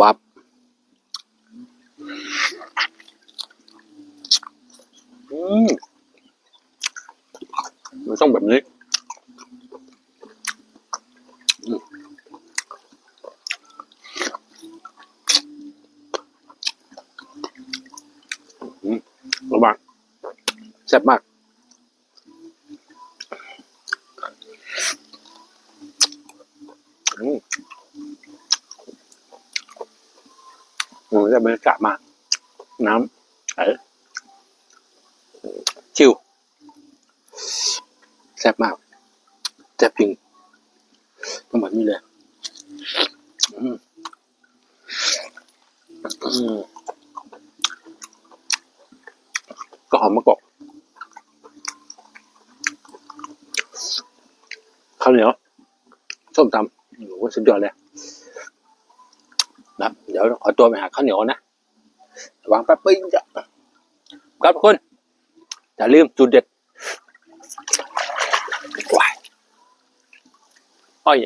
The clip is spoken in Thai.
บับอืมมันต้องแบบนี้อืมอืมระวังแซ่บมากอืม โอ้ยแต่บรรยากาศมาก น้ำเออชิวแซ่บมากแซ่บจริงต้องแบบนี้เลยก็หอมมะกอกข้าวเหนียวส้มตำโอ้โหสุดยอดเลย นะครับ เดี๋ยวขอตัวไปหาข้าวเหนียวนะวางแป๊บปิ้งจ้ะครับทุกคนอย่าลืมจุดเด็ดว้ายอ้อย